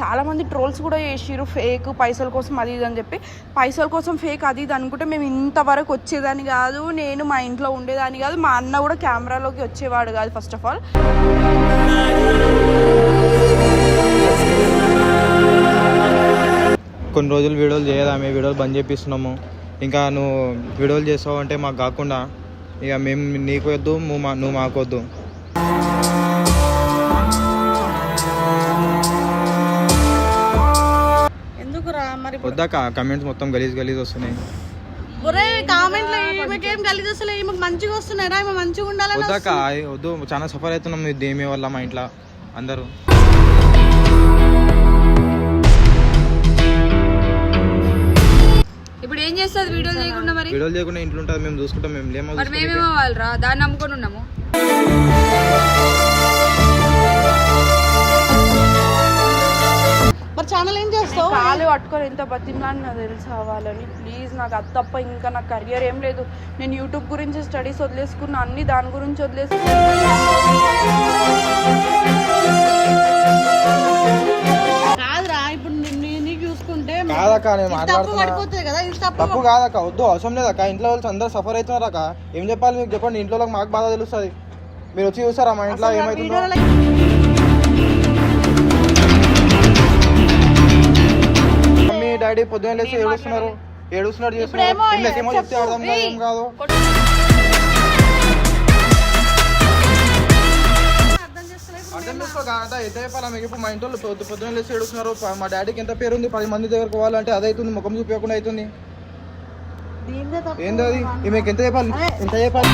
చాలామంది ట్రోల్స్ కూడా చేసిరు ఫేక్ పైసల కోసం అది ఇది అని చెప్పి. పైసల కోసం ఫేక్ అది ఇది అనుకుంటే మేము ఇంతవరకు వచ్చేదాన్ని కాదు నేను మా ఇంట్లో ఉండేదాన్ని కాదు మా అన్న కూడా కెమెరాలోకి వచ్చేవాడు కాదు ఫస్ట్ ఆఫ్ ఆల్ కొన్ని రోజులు వీడియోలు మేము వీడియోలు బంద్ చేపిస్తున్నాము. ఇంకా నువ్వు వీడియోలు చేస్తావు అంటే మాకు కాకుండా ఇక మేము నీకు వద్దు నువ్వు మా నువ్వు మాకు వద్దు. వద్దాక కమెంట్స్ మొత్తం గలీజ్ గలీజ్ వస్తున్నాయి. ఒరే కామెంట్లు ఈమెకేం కలిసి వస్తలే ఈమెకు మంచిగా వస్తున్నారా ఈమె మంచిగా ఉండాలని వద్దాక అయ్ వద్దు. చాలా సఫర్ అవుతున్నాం ఇది ఏమి వల్ల మా ఇంట్లో. అందరూ. ఇప్పుడు ఏం చేస్తుంది? వీడియో చేయకుండా మరి? వీడియోలు చేయకుండా ఇంట్లో ఉంటుంది మేము చూసుకుంటాం. మేము లేమో మరి మేమేమో వాళ్ళరా దాన్ని నమ్ముకొని ఉన్నాము. ఛానల్ ఏం చేస్తావు? కాలు పట్టుకొని ఎంత బతిమలాడినా తెలుసా వాళ్ళని? ప్లీజ్ నాకు అది తప్ప ఇంకా నా కెరియర్ ఏం లేదు. నేను యూట్యూబ్ గురించి స్టడీస్ వదిలేసుకున్నా అన్ని దాని గురించి వదిలేసుకున్నా. కాదురా ఇప్పుడు నీకు చూసుకుంటే కాదక్క నేను తప్పు మాట్లాడుతున్నా. పడిపోతుంది కదా ఇది తప్పు తప్పు కాదక్క వద్దు అవసరం లేదక్క. ఇంట్లో వాళ్ళు అందరూ సఫర్ అవుతున్నారక్క. ఏం చెప్పాలి మీకు చెప్పండి ఇంట్లో వాళ్ళకి మాకు బాధ తెలుస్తుంది. మీరు వచ్చి చూస్తారా మా ఇంట్లో ఏమవుతుందో వీడియోలో డాడీ పొద్దున్న లేచి ఏడుస్తున్నారు. ఏడుస్తున్నారు చేస్తున్నారు. ఇప్పుడేమో వీళ్ళకేమో చెప్తే అర్థం కాదు ఏం కాదు. అర్థం చేసుకో కాదా? ఎంత చెప్పాలా మీకు ఇప్పుడు మా ఇంట్లో పొద్దు పొద్దున్న లేచి ఏడుస్తున్నారు. మా డాడీకి ఎంత పేరు ఉంది? పది మంది దగ్గరకు పోవాలంటే అది అవుతుంది ముఖం చూపించకుండా అవుతుంది ఏందో అది? ఈమెకి ఎంత చెప్పాలి? ఎంత చెప్పాలి?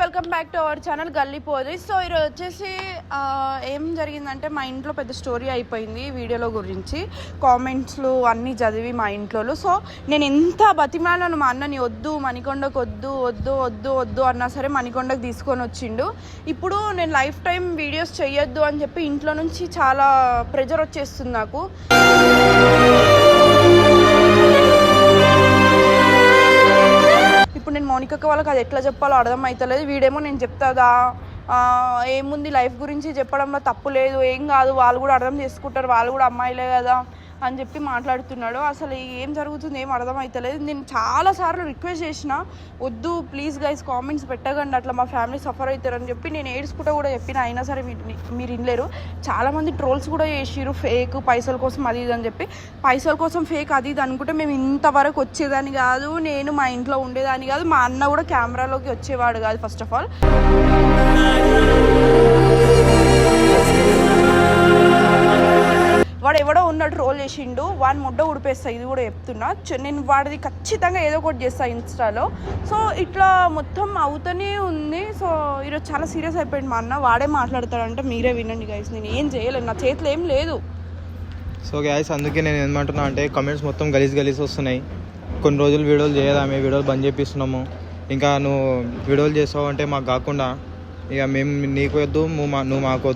Welcome back to our channel Galli so ఈరోజు వచ్చేసి ఏం జరిగిందంటే మా ఇంట్లో పెద్ద స్టోరీ అయిపోయింది వీడియోలో గురించి. కామెంట్స్లు అన్నీ చదివి మా ఇంట్లో సో నేను ఎంత బతిమాలను మా అన్నని వద్దు మణికొండకు వద్దు వద్దు వద్దు వద్దు అన్నా సరే మణికొండకు తీసుకొని వచ్చిండు. ఇప్పుడు నేను లైఫ్ టైం వీడియోస్ చేయొద్దు అని చెప్పి ఇంట్లో నుంచి చాలా ప్రెజర్ వచ్చేస్తుంది నాకు. నేను మౌనికక్క వాళ్ళకి అది ఎట్లా చెప్పాలో అర్థం అవుతలేదు వీడేమో నేను చెప్తాదా ఏముంది లైఫ్ గురించి చెప్పడంలో తప్పు లేదు ఏం కాదు వాళ్ళు కూడా అర్థం చేసుకుంటారు వాళ్ళు కూడా అమ్మాయిలే కదా. అని చెప్పి మాట్లాడుతున్నాడు. అసలు ఏం జరుగుతుంది ఏం అర్థమవుతలేదు నేను చాలా సార్లు రిక్వెస్ట్ చేసిన వద్దు ప్లీజ్ గైస్ కామెంట్స్ పెట్టకండి అట్లా మా ఫ్యామిలీ సఫర్ అవుతారు అని చెప్పి నేను ఏడ్చుకుంటా కూడా చెప్పిన. అయినా సరే వీటిని మీరు వినలేరు. చాలామంది ట్రోల్స్ కూడా చేసిరు ఫేక్ పైసల కోసం అది ఇది అని చెప్పి. పైసల కోసం ఫేక్ అది ఇది అనుకుంటే మేము ఇంతవరకు వచ్చేదాన్ని కాదు నేను మా ఇంట్లో ఉండేదాన్ని కాదు మా అన్న కూడా కెమెరాలోకి వచ్చేవాడు కాదు ఫస్ట్ ఆఫ్ ఆల్ వాడు ఎవడో ఉన్నాడు రోల్ చేసిండు వాడిని ముడ్డ ఉడిపేస్తా ఇది కూడా చెప్తున్నా. నేను వాడిది ఖచ్చితంగా ఏదో ఒకటి చేస్తా ఇన్స్టాలో. సో ఇట్లా మొత్తం అవుతూనే ఉంది. సో ఈరోజు చాలా సీరియస్ అయిపోయింది మా అన్న. వాడే మాట్లాడతాడంటే మీరే వినండి గైస్ నేను ఏం చేయలేను. నా చేతిలో ఏం లేదు. సో గ్యాస్ అందుకే నేను ఏమంటున్నా అంటే కమెంట్స్ మొత్తం గలీజ్ గలీజ్ వస్తున్నాయి. కొన్ని రోజులు వీడియోలు చేయదామే వీడియోలు బంద్ చేపిస్తున్నాము. ఇంకా నువ్వు వీడియోలు చేస్తావు అంటే మాకు కాకుండా ఇక మేము నీకు వద్దు నువ్వు మా నువ్వు మాకు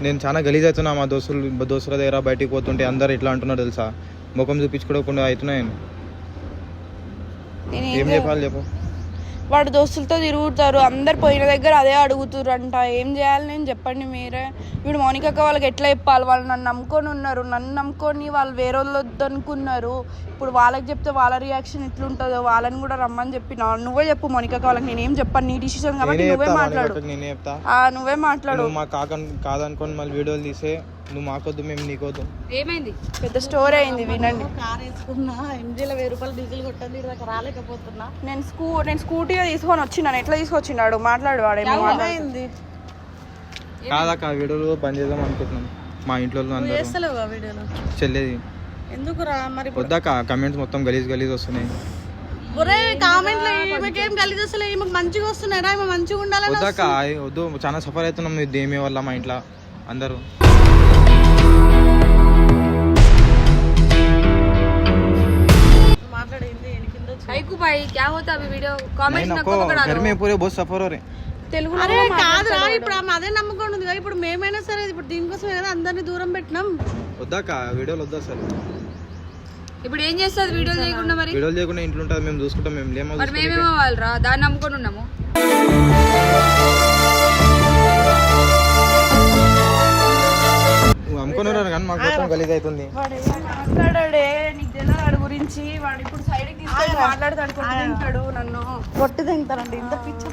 నేను చాలా గలీజ్ అవుతున్నా మా దోస్తులు దోస్తుల దగ్గర బయటికి పోతుంటే అందరు ఇట్లా అంటున్నారు తెలుసా? ముఖం చూపించుకోకుండా అవుతున్నాయి. నేను ఏం ఏం చెప్పాలి చెప్పు. వాడు దోస్తులతో తిరుగుతారు అందరు పోయిన దగ్గర అదే అడుగుతుర్రంట. ఏం చేయాలి నేను? చెప్పండి మీరే. వీడు మౌనికక్క వాళ్ళకి ఎట్లా చెప్పాలి? వాళ్ళు నన్ను నమ్ముకొని ఉన్నారు. నన్ను నమ్ముకొని వాళ్ళు వేరే వాళ్ళొద్దు అనుకున్నారు ఇప్పుడు వాళ్ళకి చెప్తే వాళ్ళ రియాక్షన్ ఎట్లుంటుందో వాళ్ళని కూడా రమ్మని చెప్పిన నువ్వే చెప్పు మౌనికక్క వాళ్ళకి. నేను ఏం చెప్పాను? నీ డిసిషన్ కాబట్టి నువ్వే మాట్లాడు. నువ్వే మాట్లాడు. మా కాదనుకొని మళ్ళీ వీడియోలు తీసే నువ్వు మాకొద్దు మేము నీకొద్దు. ఏమైంది? పెద్ద స్టోరీ అయింది వినండి. కార్ వేసుకున్నా ఎంజీలో వెయ్యి రూపాయలు డీజిల్ కొట్టండి ఇక్కడ రాలేకపోతున్నా. నేను స్కూ నేను స్కూటీ తీసుకొని వచ్చినాను ఎట్లా తీసుకొచ్చినాడు మాట్లాడు వాడేమో మాట్లాడు. ఏమైంది? కాదక్క వీడియోలు బంద్ చేద్దాం అనుకుంటున్నాం. మా ఇంట్లో చేస్తలేవు ఆ వీడియోలో? చెల్లేది. ఎందుకురా మరి ఇప్పుడు? వద్దాక కమెంట్స్ మొత్తం గలీజ్ గలీజ్ వస్తున్నాయి. ఒరే కామెంట్లు ఈమెకేం కలిసి వస్తలే ఈమెకు మంచిగా వస్తున్నారా ఈమె మంచిగా ఉండాలని వద్దాక వద్దు చాలా సఫర్ అవుతున్నాం ఇది ఏమి వల్ల మా ఇంట్లో? అందరూ మాట్లాడింది కింద వచ్చి. కైకు భాయ్ క్యా హోతా అభి వీడియో కామెంట్స్ नहीं, నాకు नको, పకడా घर में पूरे बहुत सफर हो रहे हैं। తెలుగులో అరే కాదురా ఇప్పుడు ఆమె అదే నమ్మకం ఉంది కదా ఇప్పుడు మేమైనా సరే ఇప్పుడు దీనికోసమే కదా అందరినీ దూరం పెట్టినాం వద్దాక వీడియోలు వద్దా సార్ ఇప్పుడు ఏం చేస్తుంది వీడియోలు చేయకుండా మరి వీడియోలు చేయకుండా ఇంట్లో ఉంటుంది మేము చూసుకుంటాం మేము లేమో మరి మేమేమో వాళ్ళరా దాన్ని నమ్ముకొని ఉన్నాము కానీ మాకు మొత్తం గలీజ్ అవుతుంది మాట్లాడాడే? నీకు తెలియదు వాడి గురించి. వాడు ఇప్పుడు సైడ్ తీసుకొని మాట్లాడతాడు తింటాడు నన్ను. కొట్టి తింటారండి. ఇంత పిచ్చి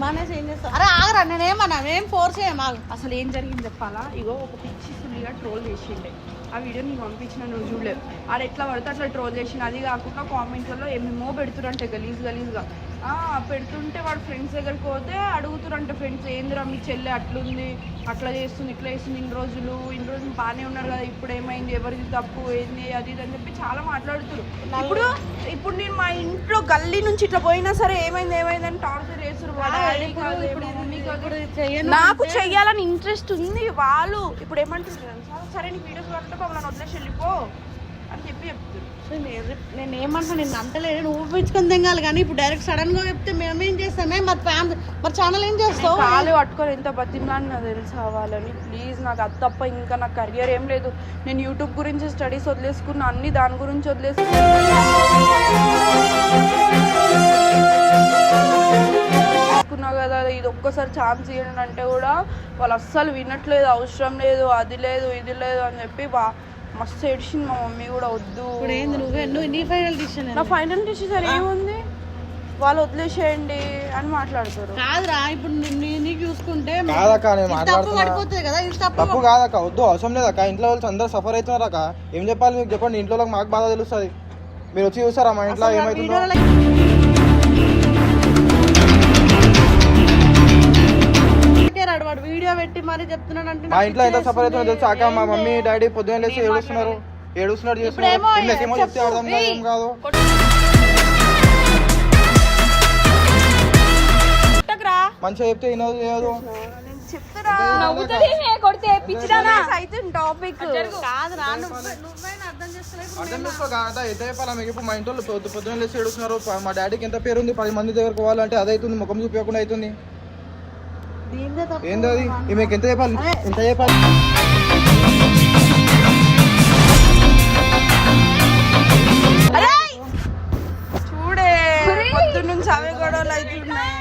మానేసి ఏం చేస్తా అరే ఆగరా నేనేమన్నా ఏం ఫోర్స్ చేయం ఆగు. అసలు ఏం జరిగింది చెప్పాలా? ఇగో ఒక పిచ్చి సుల్లిగా ట్రోల్ చేసిండే. ఆ వీడియో నీకు పంపించిన నువ్వు చూడలేవు ఆడ ఎట్లా పడితే అట్లా ట్రోల్ చేసిన అది కాకుండా కామెంట్లలో ఏమేమో పెడుతురంటే గలీజ్ గలీజ్గా. ఆ, పెడుతుంటే వాడు ఫ్రెండ్స్ దగ్గరికి పోతే అడుగుతురంటే ఫ్రెండ్స్ ఏందిరా మీ చెల్లె అట్లుంది? అట్లా చేస్తుంది ఇట్లా చేస్తుంది ఇన్ని రోజులు? ఇన్ని రోజులు బాగానే ఉన్నారు కదా ఇప్పుడు ఏమైంది? ఎవరిది తప్పు? ఏంది? అది ఇది అని చెప్పి చాలా మాట్లాడుతున్నారు ఇప్పుడు ఇప్పుడు నేను మా ఇంట్లో గల్లీ నుంచి ఇట్లా పోయినా సరే ఏమైంది? ఏమైంది? అని టార్చర్ నాకు చెయ్యాలని ఇంట్రెస్ట్ ఉంది వాళ్ళు ఇప్పుడు ఏమంటున్నారు? సరే నీకు వీడియోస్ పడితే మమ్మల్ని వదిలేసి వెళ్ళిపో అని చెప్పి చెప్తారు నేను ఏమంటా నేను అంటలేదు నువ్వు ఊపించుకొని తింగాలి కానీ ఇప్పుడు డైరెక్ట్ సడన్గా చెప్తే మేమేం చేస్తామే? మరి ఫ్యామిలీ మరి ఛానల్ ఏం చేస్తావు? కాలు పట్టుకొని ఎంత బతిమలాడినా తెలుసా వాళ్ళని? ప్లీజ్ నాకు అది తప్ప ఇంకా నా కెరియర్ ఏం లేదు. నేను యూట్యూబ్ గురించి స్టడీస్ వదిలేసుకున్నా అన్ని దాని గురించి వదిలేసుకున్నా. కదా ఇది ఒక్కసారి ఛాన్స్ ఇవ్వండి అంటే కూడా వాళ్ళు అస్సలు వినట్లేదు అవసరం లేదు అది లేదు ఇది లేదు అని చెప్పి బా మస్తు ఏడ్చింది మా మమ్మీ కూడా వద్దు. ఇప్పుడు ఏంది నువ్వే? నువ్వు నీ ఫైనల్ డిసిషన్ నా ఫైనల్ డిసిజన్ ఏముంది? వాళ్ళు వదిలేసేయండి అని మాట్లాడతారు. కాదురా ఇప్పుడు నీ- నీ- నీకు చూసుకుంటే కాదక్క నేను పడిపోతుంది కదా తప్పు కాదక్క వద్దు అవసరం లేదక్క. ఇంట్లో వాళ్ళు అందరూ సఫర్ అవుతున్నారు అక్క ఏం చెప్పాలి మీకు చెప్పండి ఇంట్లో మాకు బాధ తెలుస్తుంది. మీరు వచ్చి చూసారా మా ఇంట్లో ఏమవుతుందో వాడు వీడియో పెట్టి మరి చెప్తున్నాడు అంటే మా ఇంట్లో ఎంత సఫర్ అవుతుందో తెలుసా? అక్క మా మమ్మీ డాడీ పొద్దున్న లేసి ఏడుస్తున్నారు. ఏడుస్తున్నారు చేస్తున్నారు. చెప్తే అర్థం కాదు ఏం కాదు. మంచిగా చెప్తే వినదు చేయదు మా ఇంట్లో పొద్దు పొద్దున్న లేసి ఏడుస్తున్నారు. మా డాడీకి ఎంత పేరు ఉంది పది మంది దగ్గరకు పోవాలంటే అది అవుతుంది ముఖం చూపించకుండా అవుతుంది. ఏందో అది ఈ మీకు ఎంత చెప్పాలి? ఎంత చెప్పాలి? చూడే పొద్దు నుంచి అవే గొడవలు అవుతున్నాయి.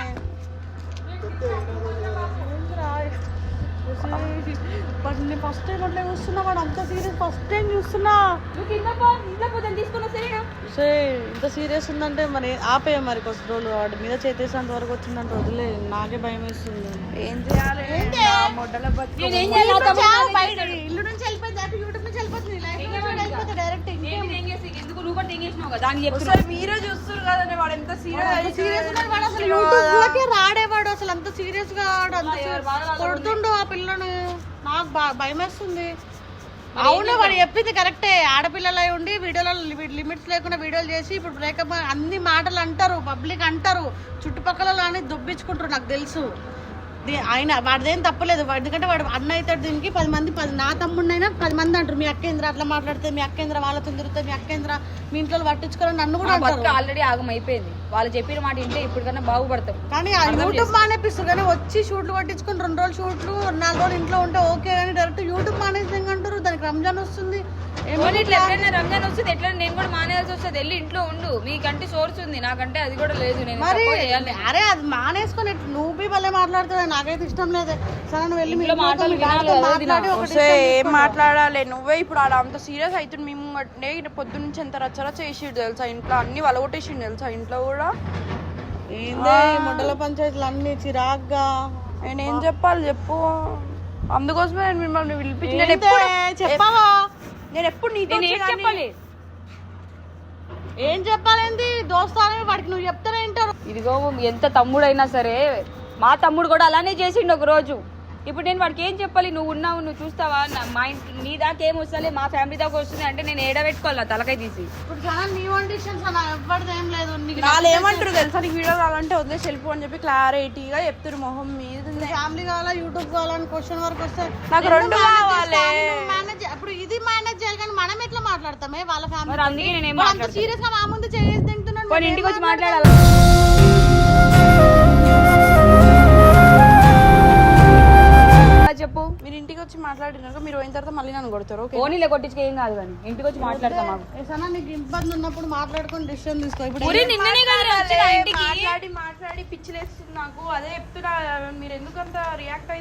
నేను ఫస్ట్ టైం అట్లా చూస్తున్నా వాడు అంత సీరియస్ ఫస్ట్ టైం చూస్తున్నా. నువ్వు కింద పో ఇంట్లో పోతాను తీసుకున్నా సరేనా సే ఇంత సీరియస్ ఉందంటే మరి ఆపేయ మరి కొద్ది రోజులు. వాడి మీద చేతేసేంత వరకు వచ్చిందంటే వదిలే నాకే భయం వేస్తుంది. ఏం చేయాలి. ఇల్లు నుంచి వెళ్ళిపోయింది అటు యూట్యూబ్ నుంచి వెళ్ళిపోతుంది. డైరెక్ట్ ఎందుకు నువ్వు కూడా తెంగేసినావు కదా? దానికి చెప్తున్నా ఒకసారి మీరే చూస్తారు కదండి వాడు ఎంత సీరియస్ సీరియస్ వాడు అసలు యూట్యూబ్ రాడేవాడు అసలు అంత సీరియస్గా వాడు అంత కొడుతుండు ఆ పిల్లను. నాకు బా- భయం వేస్తుంది. అవును వాడు చెప్పింది కరెక్టే ఆడపిల్లలు అయి ఉండి వీడియోలో లిమిట్స్ లేకుండా వీడియోలు చేసి ఇప్పుడు బ్రేకప్ అన్ని మాటలు అంటారు పబ్లిక్ అంటారు. చుట్టుపక్కల అని దుబ్బించుకుంటారు నాకు తెలుసు. ఆయన వాడిదేం తప్పలేదు. ఎందుకంటే వాడు అన్న అవుతాడు దీనికి. పది మంది పది నా తమ్ముడినైనా పది మంది అంటారు. మీ అక్కేంద్ర అట్లా మాట్లాడితే మీ అక్కేంద్ర వాళ్ళతో తిరుగుతుంది మీ అక్కేంద్ర మీ ఇంట్లో పట్టించుకోవాలని నన్ను కూడా అంటారు. ఆల్రెడీ ఆగం అయిపోయింది వాళ్ళు చెప్పిన మాట వింటే ఇప్పటికన్నా బాగుపడతాం కానీ ఆ యూట్యూబ్ మానేపిస్తారు. కానీ వచ్చి షూట్లు పట్టించుకొని రెండు రోజులు షూట్లు నాలుగు రోజులు ఇంట్లో ఉంటే ఓకే. కానీ డైరెక్ట్ యూట్యూబ్ మానేసి అంటారు. దానికి రంజాన్ వస్తుంది. ఇట్లా ఎట్లయినా రంజాన్ వస్తుంది ఎట్లా నేను కూడా మానేయాల్సి వస్తుంది. వెళ్ళి ఇంట్లో ఉండు. మీకంటే సోర్స్ ఉంది. నాకంటే అది కూడా లేదు. నేను మరి తక్కువ చేయాలి. అరే అది మానేసుకొని నువ్వు బి భలే మాట్లాడుతున్నావు. నాకైతే ఇష్టం లేదే. సరే నువ్వు వెళ్ళి మీ ఇంట్లో ఇంట్లో మాటలు మీ డాడీతో వినాలి కదా, మాట్లాడి ఒకటి వస్తే ఏం మాట్లాడాలి? నువ్వే ఇప్పుడు ఆడ అంత సీరియస్ అవుతుంది మేము అంటే పొద్దు నుంచి ఎంత రచ్చరా చేసిడు తెలుసా? ఇంట్లో అన్ని వలగొట్టేసిండు తెలుసా? ఇంట్లో కూడా? ఏందే ఈ మండల పంచాయతీలు అన్ని చిరాగ్గా. నేను ఏం చెప్పాలి చెప్పు. అందుకోసమే నేను మిమ్మల్ని పిలిపించి నేను ఏందే? ఎప్పుడు చెప్పావా? నేను ఎప్పుడు నీతో నేను ఏం చెప్పాలి? ఏం చెప్పాలేంది? దోస్తానే వాడికి నువ్వు చెప్తానే వింటారు. ఇదిగో ఎంత తమ్ముడైనా సరే మా తమ్ముడు కూడా అలానే చేసిండు ఒక రోజు ఇప్పుడు నేను వాడికి ఏం చెప్పాలి? నువ్వు ఉన్నావు నువ్వు చూస్తావా? నా- మా ఇంటి నీ దాకా ఏం వస్తలే మా ఫ్యామిలీ దాకా వస్తుంది అంటే నేను ఏడబెట్టుకోవాలి నా తలకాయ తీసి? ఇప్పుడు నీ అలా ఎవ్వరిది ఏం లేదు. నీకు వాళ్ళు ఏమంటారు తెలుసా? నీకు వీడియో కావాలంటే వదిలేసి వెళ్ళిపో అని చెప్పి క్లారిటీగా చెప్తారు మొహం మీద ఫ్యామిలీ కావాలా యూట్యూబ్ కావాలని క్వశ్చన్ వరకు వస్తే నాకు రెండు కావాలి. మేనేజ్ ఇప్పుడు ఇది మేనేజ్ ఎట్లా మాట్లాడతామే? వాళ్ళ ఫ్యామిలీ అందుకే నేను సీరియస్గా మా ముందు చేసి తింటున్నాను ఇంటికి వచ్చి మాట్లాడాలి? వచ్చి మాట్లాడినాక మీరు పోయిన తర్వాత మళ్ళీ నన్ను కొడతారు ఓకే ఓనీలే కొట్టించుకు ఏం కాదు కానీ. ఇంటికి వచ్చి మాట్లాడతాం మాకు. ఏ సనా నీకు ఇబ్బంది ఉన్నప్పుడు మాట్లాడుకొని డిసిషన్ తీసుకో. ఇప్పుడు ఊరి నిన్ననే కదా వచ్చిన ఇంటికి? మాట్లాడి మాట్లాడి పిచ్చిలేస్తుంది నాకు. అదే చెప్తున్నా మీరు ఎందుకు అంత రియాక్ట్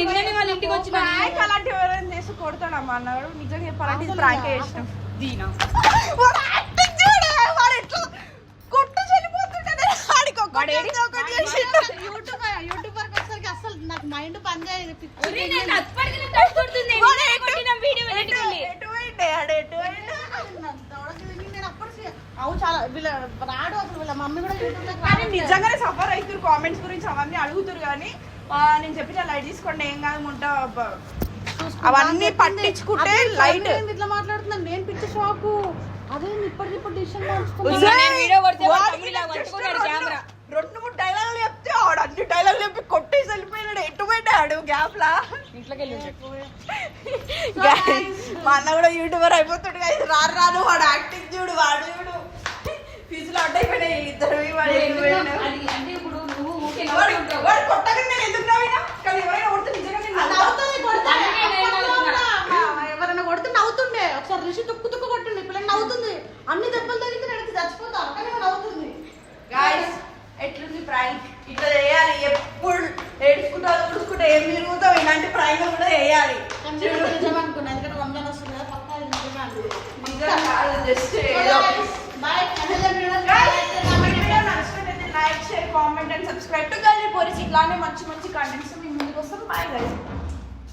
నిన్ననే వాళ్ళ ఇంటికి ప్రాంక్ అలాంటి ఎవరైనా చేసి కొడతాడమ్మా అన్నాడు. నిజంగా చెప్పాలంటే ఇది ప్రాంక్ చేసినాం. దీనా? కొట్టు ఒక్కటి నాకు మైండ్ సీ- అవు చాలా వీళ్ళ రాడు అసలు వీళ్ళ మమ్మీ కూడా కానీ నిజంగానే సఫర్ అవుతారు కామెంట్స్ గురించి అవన్నీ అడుగుతారు కానీ నేను చెప్పిన లైట్ తీసుకోండి ఏం కాదు బ- అవన్నీ పట్టించుకుంటే లైట్. ఇట్లా మాట్లాడుతున్నాను నేను పిచ్చి షాకు. అదే ఇప్పటికిప్పుడు డిసిషన్ రెండు మూడు ఆడు అన్ని డైలాగులు చెప్పి కొట్టేసి వెళ్ళిపోయినాడు. ఎటు పెట్టాడు గ్యాప్ లా? ఇంట్లోకి మా అన్న కూడా యూట్యూబర్ అయిపోతాడు guys. రాను రాను వాడు యాక్టింగ్ చూడు వాడు చూడు. ఫీజులు అడ్డ అయిపోయినాయి ఇద్దరు వాడు వాడు. వాడు కొట్టగా నేను ఎందుకు నవ్వినా? కానీ ఎవరైనా కొడితే నిజంగా ఎవరైనా నవ్వుతుండే. ఒకసారి రిషి తుక్కు తుక్కు కొట్టింది ఇప్పుడు నవ్వుతుంది. అన్ని దెబ్బలు తగిలితే నేను చచ్చిపోతాను కానీ నవ్వుతుంది గాయస్ ఎట్లుంది ప్రాంక్ ఇట్లా చేయాలి ఎప్పుడు ఏడ్చుకుంటా చూసుకుంటా ఏం తిరుగుతావు? ఇలాంటి ప్రాంక్ కూడా చేయాలి. కానీ నేను నిజం అనుకున్నా ఎందుకంటే రంజాన్ వస్తుంది కదా పక్కా. నిజం కాదు just like share comment and subscribe to police ఇట్లానే మంచి మంచి కంటెంట్స్ మీ ముందుకు వస్తాం. Bye guys